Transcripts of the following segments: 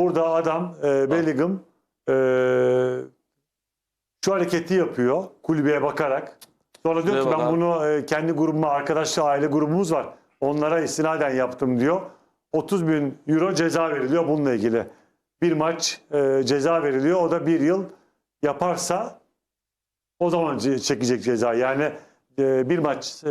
Burada adam e, Bellingham e, şu hareketi yapıyor kulübeye bakarak. Sonra diyor ki ben bunu e, kendi grubuma, arkadaşlar aile grubumuz var. Onlara istinaden yaptım diyor. 30 bin euro ceza veriliyor bununla ilgili. Bir maç e, ceza veriliyor. O da bir yıl yaparsa o zaman ce- çekecek ceza. Yani e, bir maç e,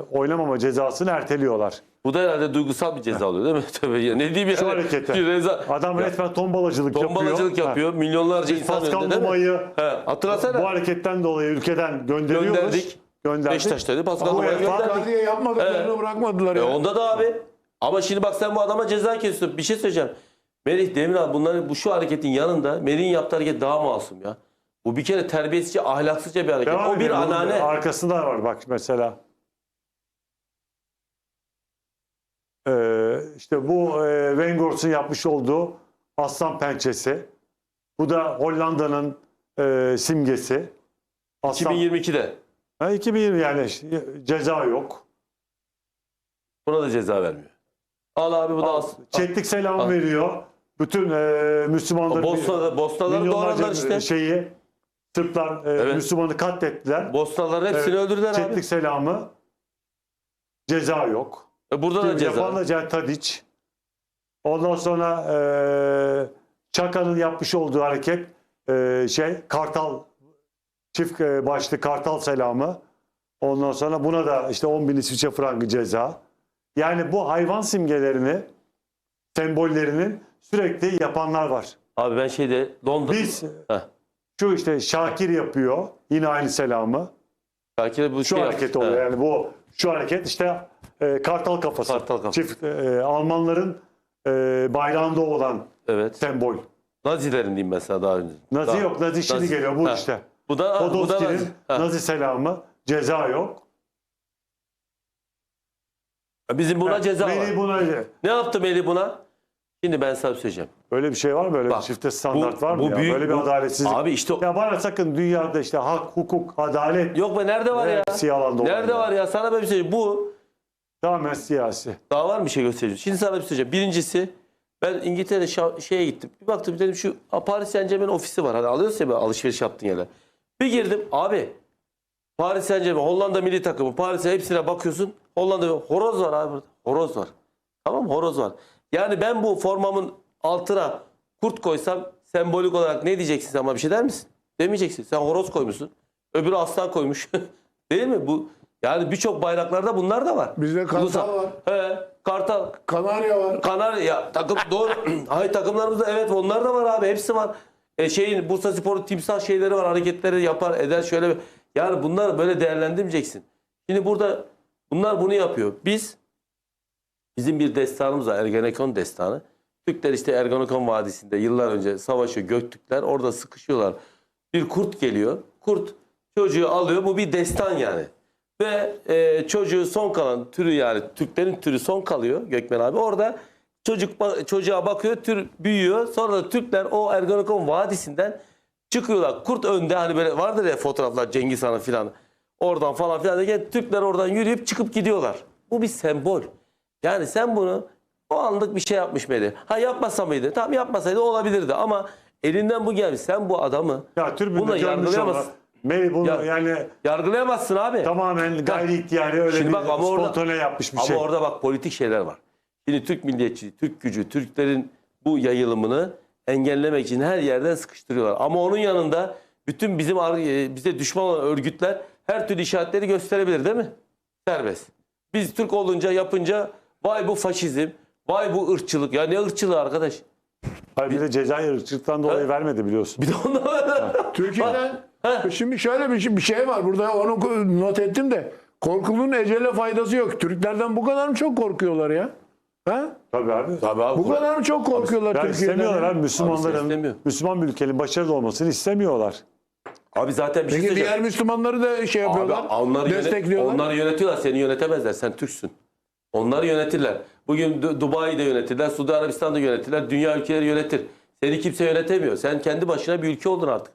oynamama cezasını erteliyorlar. Bu da herhalde duygusal bir ceza oluyor değil mi? Tabii ya. Ne diyeyim Şu yani? harekete. Bir reza- Adam Ya, resmen tombalacılık yapıyor. Tombalacılık Ha. yapıyor. Milyonlarca insan Pascal önünde değil mi? He, hatırlasana. bu hareketten dolayı ülkeden gönderiyoruz. Gönderdik. Gönderdik. Beşiktaş'taydı. Pascal UEFA Numa'yı gönderdik. Icardi'ye yapmadıklarını bırakmadılar E ya. onda da abi. Ama şimdi bak sen bu adama ceza kesiyorsun. Bir şey söyleyeceğim. Melih Demir abi bunların bu şu hareketin yanında Melih'in yaptığı hareket daha masum ya. Bu bir kere terbiyesizce, ahlaksızca bir hareket. Devam o bir anane. Arkasında var bak mesela. Ee, işte bu e, Weghorst'un yapmış olduğu aslan pençesi. Bu da Hollanda'nın e, simgesi. Aslan, 2022'de. Ha, 2020 yani ceza yok. Buna da ceza vermiyor. Al abi bu da as. Çektik selam Al. veriyor. Bütün e, Müslümanları Bosna, Bosnalılar milyonlarca doğradılar işte. şeyi Sırplar e, Evet. Müslümanı katlettiler. Bosnalıların hepsini Evet, öldürdüler abi. Çektik selamı. Ceza yok. E burada da ceza. Yapan da Cem Tadic. Ondan sonra e, Çaka'nın yapmış olduğu hareket e, şey Kartal çift e, başlı Kartal selamı. Ondan sonra buna da işte 10 bin İsviçre frangı ceza. Yani bu hayvan simgelerini sembollerinin sürekli yapanlar var. Abi ben şeyde Londra... Biz Heh. şu işte Şakir yapıyor yine aynı selamı. Belki bu Şu şey hareket yaptı. oluyor yani bu şu hareket işte e, kartal kafası. Kartal kafası. Çift e, Almanların e, bayrağında olan Evet. sembol. Nazilerin diyeyim mesela daha önce. Nazi Daha- yok. Nazi şimdi Nazi- geliyor bu Ha. işte. Bu da, ha, bu da Podolski'nin Nazi. Selamı. Ceza yok. Bizim buna Ha, ceza var. Melih buna öyle. Ne yaptı Melih buna? Şimdi ben sana söyleyeceğim. Böyle bir şey var mı? Böyle Bak, bir çifte standart var mı? bu ya? büyük- Böyle bir bu- adaletsizlik. Abi işte Ya bana sakın dünyada işte hak, hukuk, adalet yok be nerede var ya? hepsi yalan dolan Nerede var ya? Sana ben bir şey söyleyeyim. Bu Tamamen siyasi. daha var mı bir şey göstereceğim. Şimdi sana bir şey söyleyeceğim. Birincisi ben İngiltere'de şa- şeye gittim. Bir baktım dedim şu Paris Saint Germain ofisi var. Hani alıyorsun ya böyle alışveriş yaptığın yerler. Bir girdim abi Paris Saint Germain Hollanda milli takımı Paris'e hepsine bakıyorsun. Hollanda horoz var abi burada. Horoz var. Tamam mı? horoz var. Yani ben bu formamın altına kurt koysam sembolik olarak ne diyeceksin bana bir şey der misin? Demeyeceksin. Sen horoz koymuşsun. Öbürü aslan koymuş. Değil mi? Bu yani birçok bayraklarda bunlar da var. Bizde kartal Ulusal- var. He, kartal. Kanarya var. Kanarya takım doğru. Hayır takımlarımızda evet onlar da var abi. Hepsi var. E şeyin Bursa Spor'un timsah şeyleri var. Hareketleri yapar eder şöyle. Yani bunlar böyle değerlendirmeyeceksin. Şimdi burada bunlar bunu yapıyor. Biz bizim bir destanımız var. Ergenekon destanı. Türkler işte Ergenekon Vadisi'nde yıllar önce savaşıyor Göktürkler. Orada sıkışıyorlar. Bir kurt geliyor. Kurt çocuğu alıyor. Bu bir destan yani. Ve e, çocuğu son kalan türü yani Türklerin türü son kalıyor Gökmen abi. Orada çocuk çocuğa bakıyor tür büyüyor. Sonra da Türkler o Ergenekon Vadisi'nden çıkıyorlar. Kurt önde hani böyle vardır ya fotoğraflar Cengiz Han filan. Oradan falan filan derken Türkler oradan yürüyüp çıkıp gidiyorlar. Bu bir sembol. Yani sen bunu o anlık bir şey yapmış Melih. Ha yapmasa mıydı? Tamam yapmasaydı olabilirdi ama elinden bu gelmiş. Sen bu adamı Ya Buna yargılayamazsın. ama Melih bunu Ya- yani yargılayamazsın abi. tamamen gayri ihtiyari öyle Şimdi bir bak ama orada- spontane yapmış bir Ama şey. orada bak politik şeyler var. Şimdi Türk milliyetçiliği, Türk gücü, Türklerin bu yayılımını engellemek için her yerden sıkıştırıyorlar. Ama onun yanında bütün bizim e, bize düşman olan örgütler her türlü işaretleri gösterebilir değil mi? Serbest. Biz Türk olunca yapınca vay bu faşizm, vay bu ırkçılık. Ya ne ırkçılığı arkadaş? Hayır, bir de Cezayir ırkçılıktan dolayı vermedi biliyorsun. Bir de ondan Türkiye'den Ha. şimdi şöyle bir şey, bir şey var burada onu not ettim de korkulun ecele faydası yok. Türklerden bu kadar mı çok korkuyorlar ya? Ha? Tabii abi. Tabii abi. Bu kadar mı çok korkuyorlar Ya Türkiye'den? istemiyorlar ya? abi Müslümanların, istemiyor. Müslüman bir ülkenin başarılı olmasını istemiyorlar. Abi zaten bir şey Peki söyleyeceğim. diğer Müslümanları da şey Abi yapıyorlar. onları, yönet- destekliyorlar. onları yönetiyorlar. Seni yönetemezler. Sen Türksün. Onları yönetirler. Bugün Du- Dubai'de yönetirler. Suudi Arabistan'da yönetirler. Dünya ülkeleri yönetir. Seni kimse yönetemiyor. Sen kendi başına bir ülke oldun artık.